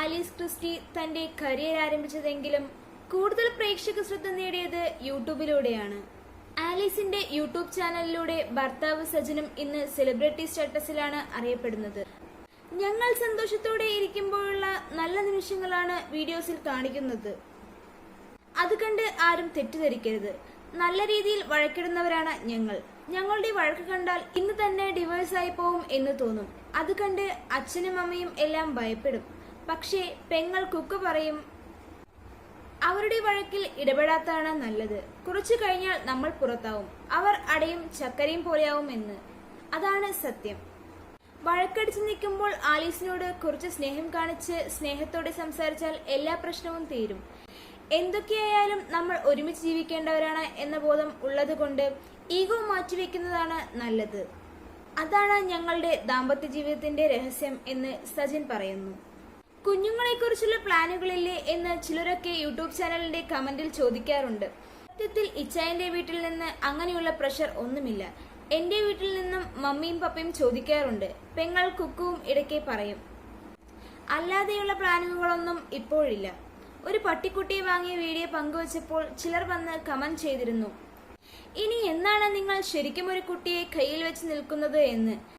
Alice Christy തന്റെ career ആരംഭിച്ചതെങ്കിലും കൂടുതൽ പ്രേക്ഷക ശ്രദ്ധ നേടിയത് യൂട്യൂബിലൂടെയാണ്. ആലീസിന്റെ യൂട്യൂബ് ചാനലിലൂടെ ഭർത്താവ് സജനും ഇന്ന് സെലിബ്രിറ്റി സ്റ്റാറ്റസിലാണ് അറിയപ്പെടുന്നത്. ഞങ്ങൾ സന്തോഷത്തോടെ ഇരിക്കുമ്പോഴുള്ള നല്ല നിമിഷങ്ങളാണ് വീഡിയോസിൽ കാണിക്കുന്നത്. അത് കണ്ട് ആരും തെറ്റിദ്ധരിക്കരുത്. നല്ല രീതിയിൽ വഴക്കിടുന്നവരാണ് ഞങ്ങൾ. ഞങ്ങളുടെ വഴക്ക് കണ്ടാൽ ഇന്ന് തന്നെ ഡിവോഴ്സ് ആയി പോവും എന്ന് തോന്നും. അത് കണ്ട് അച്ഛനും അമ്മയും എല്ലാം ഭയപ്പെടും. പക്ഷേ പെങ്ങൾ കുക്ക് പറയും അവരുടെ വഴക്കിൽ ഇടപെടാത്തതാണ് നല്ലത്. കുറച്ചു കഴിഞ്ഞാൽ നമ്മൾ പുറത്താവും. അവർ അടയും ചക്കരയും പോലെയാവും എന്ന്. അതാണ് സത്യം. വഴക്കടിച്ചു നിൽക്കുമ്പോൾ ആലീസിനോട് കുറച്ച് സ്നേഹം കാണിച്ച് സ്നേഹത്തോടെ സംസാരിച്ചാൽ എല്ലാ പ്രശ്നവും തീരും. എന്തൊക്കെയായാലും നമ്മൾ ഒരുമിച്ച് ജീവിക്കേണ്ടവരാണ് എന്ന ബോധം ഉള്ളതുകൊണ്ട് ഈഗോ മാറ്റിവെക്കുന്നതാണ് നല്ലത്. അതാണ് ഞങ്ങളുടെ ദാമ്പത്യ ജീവിതത്തിന്റെ രഹസ്യം എന്ന് സജിൻ പറയുന്നു. കുഞ്ഞുങ്ങളെക്കുറിച്ചുള്ള പ്ലാനുകളില്ലേ എന്ന് ചിലരൊക്കെ യൂട്യൂബ് ചാനലിന്റെ കമന്റിൽ ചോദിക്കാറുണ്ട്. സത്യത്തിൽ ഇച്ചായന്റെ വീട്ടിൽ നിന്ന് അങ്ങനെയുള്ള പ്രഷർ ഒന്നുമില്ല. എന്റെ വീട്ടിൽ നിന്നും മമ്മിയും പപ്പയും ചോദിക്കാറുണ്ട്. പെങ്ങൾ കുക്കുവും ഇടയ്ക്ക് പറയും. അല്ലാതെയുള്ള പ്ലാനുകളൊന്നും ഇപ്പോഴില്ല. ഒരു പട്ടിക്കുട്ടിയെ വാങ്ങിയ വീഡിയോ പങ്കുവച്ചപ്പോൾ ചിലർ വന്ന് കമന്റ് ചെയ്തിരുന്നു. ഇനി എന്നാണ് നിങ്ങൾ ശരിക്കും ഒരു കുട്ടിയെ കയ്യിൽ വെച്ച് നിൽക്കുന്നത് എന്ന്?